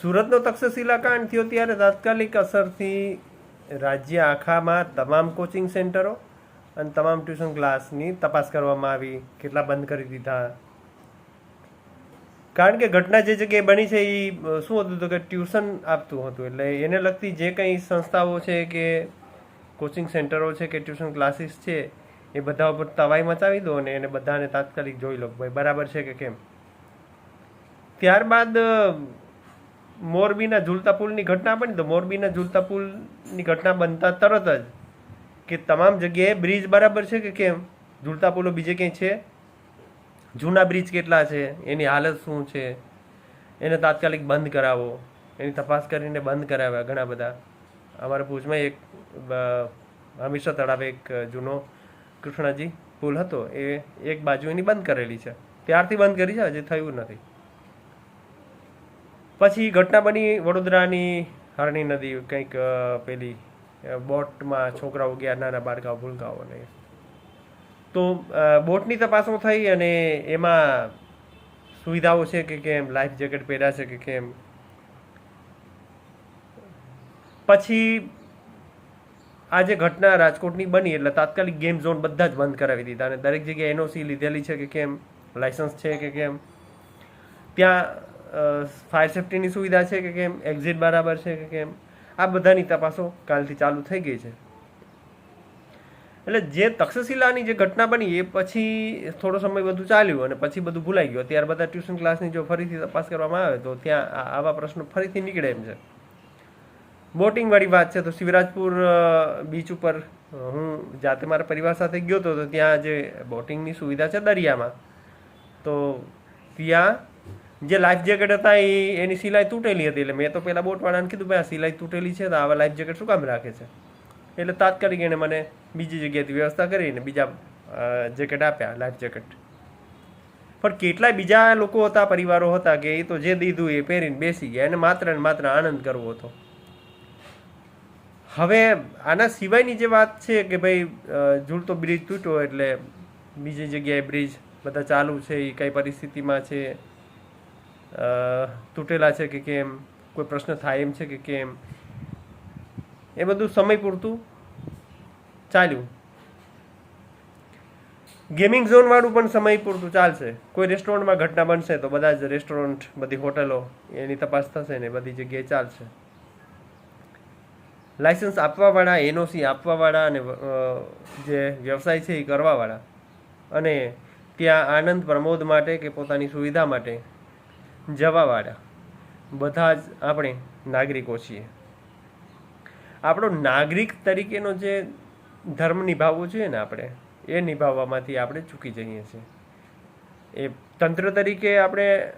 સુરતનો તક્ષશિલા કાંડ થયો ત્યારે તાત્કાલિક અસરથી રાજ્ય આખામાં તમામ કોચિંગ સેન્ટરો અને તમામ ટ્યુશન ક્લાસની તપાસ કરવામાં આવી. કેટલા બંધ કરી દીધા? કારણ કે ઘટના જે જગ્યાએ બની છે એ શું હતું તો કે ટ્યુશન આપતું હતું. એટલે એને લગતી જે કંઈ સંસ્થાઓ છે કે કોચિંગ સેન્ટરો છે કે ટ્યુશન ક્લાસીસ છે, એ બધા ઉપર તવાઈ મચાવી દો અને એને બધાને તાત્કાલિક જોઈ લો. ભાઈ, બરાબર છે કે કેમ? ત્યારબાદ મોરબીના ઝૂલતા પુલની ઘટના બની તો મોરબીના ઝૂલતા પુલની ઘટના બનતા તરત જ કે તમામ જગ્યાએ બ્રિજ બરાબર છે કે કેમ? ઝૂલતા પુલો બીજે ક્યાંય છે? જૂના બ્રિજ કેટલા છે? એની હાલત શું છે? એને તાત્કાલિક બંધ કરાવો. એની તપાસ કરીને બંધ કરાવ્યા ઘણા બધા. અમારા ભુજમાં એક હમીરસર તળાવે એક જૂનો કૃષ્ણજી પુલ હતો. એ એક બાજુ એની બંધ કરેલી છે. ત્યારથી બંધ કરી છે, હજી થયું નથી. પછી ઘટના બની વડોદરાની હરણી નદી, કંઈક પેલી બોટમાં છોકરાઓ ગયા નાના બાળકાઓ ભૂલકાઓ ને તો બોટની તપાસો થઈ અને એમાં સુવિધાઓ છે કે કેમ, લાઈફ જેકેટ પહેર્યા છે કે કેમ? પછી આ જે ઘટના રાજકોટની બની, એટલે તાત્કાલિક ગેમ ઝોન બધા જ બંધ કરાવી દીધા અને દરેક જગ્યાએ એનઓસી લીધેલી છે કે કેમ, લાયસન્સ છે કે કેમ? ત્યાં ફાયર સેફ્ટીની સુવિધા છે કે કેમ? એક્ઝિટ બરાબર છે કે કેમ? આ બધાની તપાસો કાલથી ચાલુ થઈ ગઈ છે. એટલે જે તક્ષશિલાની જે ઘટના બની, એ પછી થોડો સમય બધું ચાલ્યું અને પછી બધું ભૂલાઈ ગયું. ત્યાર બધા ટ્યુશન ક્લાસની જો ફરીથી તપાસ કરવામાં આવે, તો ત્યાં આવા પ્રશ્નો ફરીથી નીકળે એમ છે. બોટિંગવાળી વાત છે, તો શિવરાજપુર બીચ ઉપર હું જાતે મારા પરિવાર સાથે ગયો હતો તો ત્યાં જે બોટિંગની સુવિધા છે દરિયામાં, તો ત્યાં જે લાઈફ જેકેટ હતા એ, એની સિલાઈ તૂટેલી હતી. એટલે મેં તો પહેલાં બોટવાળાને કીધું, ભાઈ, આ સિલાઈ તૂટેલી છે તો આવા લાઈફ જેકેટ શું કામ રાખે છે? એટલે તાત્કાલિક એણે મને બીજી જગ્યાએથી વ્યવસ્થા કરીને બીજા જેકેટ આપ્યા લાઈફ જેકેટ પણ કેટલાય બીજા લોકો હતા, પરિવારો હતા કે એ તો જે દીધું એ પહેરીને બેસી ગયા. એને માત્ર ને માત્ર આનંદ કરવો હતો. હવે આના સિવાયની જે વાત છે કે ભાઈ ઝૂલતો બ્રિજ તૂટ્યો એટલે બીજી જગ્યાએ બ્રિજ બધા ચાલુ છે, એ કઈ પરિસ્થિતિમાં છે. તૂટેલા છે કે કેમ? કોઈ પ્રશ્ન થાય એમ છે કે કેમ? એ બધું સમય પૂરતું ચાલ્યું. ગેમિંગ ઝોન વાળું પણ સમય પૂરતું ચાલશે. કોઈ રેસ્ટોરન્ટમાં ઘટના બનશે તો બધા જ રેસ્ટોરન્ટ બધી હોટલો, એની તપાસ થશે ને બધી જગ્યાએ ચાલશે. લાયસન્સ આપવાવાળા એનઓસી આપવાવાળા અને જે વ્યવસાય છે એ કરવાવાળા. અને ત્યાં આનંદ પ્રમોદ માટે કે પોતાની સુવિધા માટે જવાવાળા. બધા જ આપણે નાગરિકો છીએ. આપણો નાગરિક તરીકેનો જે ધર્મ નિભાવવો જોઈએ ને આપણે, એ નિભાવવામાંથી આપણે ચૂકી જઈએ છીએ. એ તંત્ર તરીકે આપણે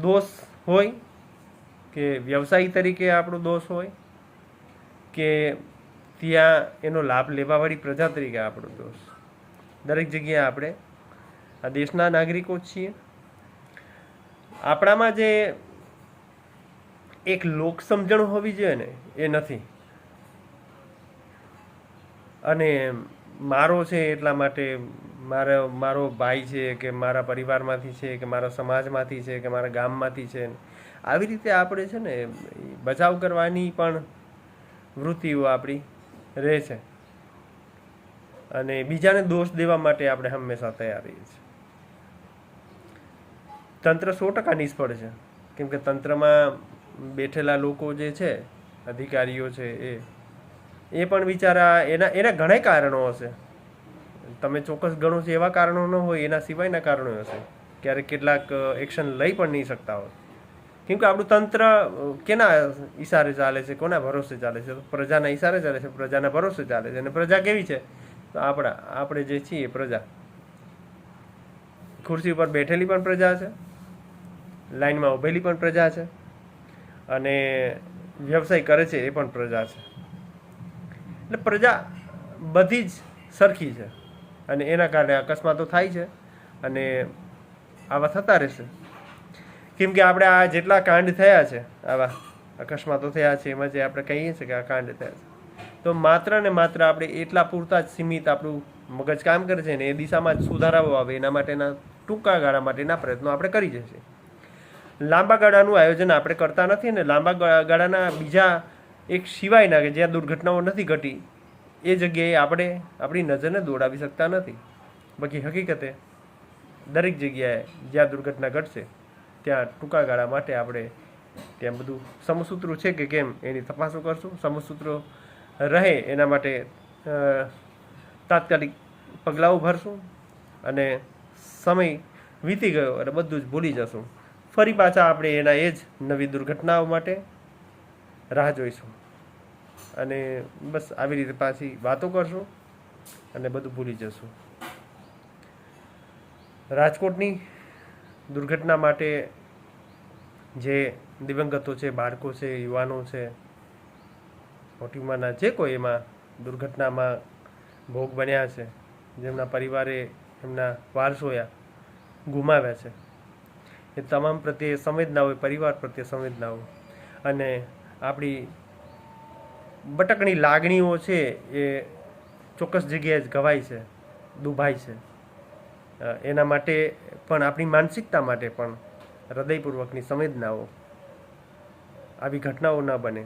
દોષ હોય, કે વ્યવસાયી તરીકે આપણો દોષ હોય, કે ત્યાં એનો લાભ લેવાવાળી પ્રજા તરીકે આપણો દોષ. દરેક જગ્યાએ આપણે આ દેશના નાગરિકો છીએ. આપણામાં જે એક લોક સમજણ હોવી જોઈએ ને, એ નથી. અને મારો છે એટલા માટે મારો મારો ભાઈ છે કે મારા પરિવારમાંથી છે કે મારા સમાજમાંથી છે કે મારા ગામમાંથી છે આવી રીતે આપણે છે ને, બચાવ કરવાની પણ વૃત્તિઓ આપણી રહે છે. અને બીજાને દોષ દેવા માટે આપણે હંમેશા તૈયાર રહીએ છીએ. તંત્ર સો ટકા નિષ્ફળ છે. કેમ કે તંત્રમાં બેઠેલા લોકો જે છે, અધિકારીઓ છે એ એ પણ બિચારા એના એના ઘણા કારણો હશે. તમે ચોક્કસ ગણો છો એવા કારણો ન હોય, એના સિવાયના કારણો હશે. ક્યારેક કેટલાક એક્શન લઈ પણ નહીં શકતા હોય. કેમ કે આપણું તંત્ર કેના ઈશારે ચાલે છે, કોના ભરોસે ચાલે છે? પ્રજાના ઈશારે ચાલે છે, પ્રજાના ભરોસે ચાલે છે. અને પ્રજા કેવી છે? તો આપણા, આપણે જે છીએ પ્રજા. ખુરશી ઉપર બેઠેલી પણ પ્રજા છે. લાઈનમાં ઊભેલી પણ પ્રજા છે અને વ્યવસાય કરે છે એ પણ પ્રજા છે. એટલે પ્રજા બધી જ સરખી છે અને એના કારણે અકસ્માતો થાય છે અને આવા થતા રહેશે. કેમ કે આપણે આ જેટલા કાંડ થયા છે, આવા અકસ્માતો થયા છે, એમાં જે આપણે કહીએ છીએ કે આ કાંડ થયા છે, તો માત્ર ને માત્ર આપણે એટલા પૂરતા જ સીમિત આપણું મગજ કામ કરે છે ને એ દિશામાં જ સુધારાઓ આવે એના માટેના ટૂંકા ગાળા માટેના પ્રયત્નો આપણે કરી જઈએ લાંબા ગાળાનું આયોજન આપણે કરતા નથી અને લાંબા ગાળાના બીજા એક સિવાયના કે જ્યાં દુર્ઘટનાઓ નથી ઘટી, એ જગ્યાએ આપણે આપણી નજરને દોડાવી શકતા નથી. બાકી હકીકતે દરેક જગ્યાએ જ્યાં દુર્ઘટના ઘટશે, ત્યાં ટૂંકા ગાળા માટે આપણે ત્યાં બધું સમસૂત્રો છે કે કેમ એની તપાસો કરશું. સમસૂત્રો રહે એના માટે તાત્કાલિક પગલાઓ ભરશું અને સમય વીતી ગયો અને બધું જ ભૂલી જશું. ફરી પાછા આપણે એના એ જ નવી દુર્ઘટનાઓ માટે રાહ જોઈશું. અને બસ આવી રીતે પાછી વાતો કરશું અને બધું ભૂલી જશું. રાજકોટની દુર્ઘટના માટે જે દિવંગતો છે, બાળકો છે, યુવાનો છે મોટી ઉંમરના જે કોઈ એમાં દુર્ઘટનામાં ભોગ બન્યા છે, જેમના પરિવારે એમના વારસોયા ગુમાવ્યા છે. એ તમામ પ્રત્યે સંવેદના હોય, પરિવાર પ્રત્યે સંવેદના હોય. અને આપણી બટકણી લાગણીઓ છે એ ચોક્કસ જગ્યાએ જ ગવાય છે, દુભાય છે. એના માટે પણ, આપણી માનસિકતા માટે પણ હૃદયપૂર્વકની સંવેદનાઓ આવી ઘટનાઓ ન બને.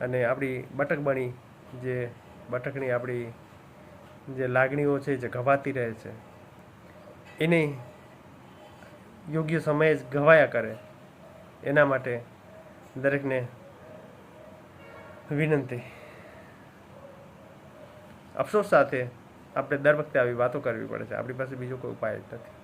અને આપણી બટકબણી જે બટકણી આપણી જે લાગણીઓ છે, જે ઘવાતી રહે છે, એને યોગ્ય સમયે જ ઘવાયા કરે. એના માટે દરેકને વિનંતી. અફસોસ સાથે આપણે દર વખતે આવી વાતો કરવી પડે છે. આપણી પાસે બીજો કોઈ ઉપાય જ નથી.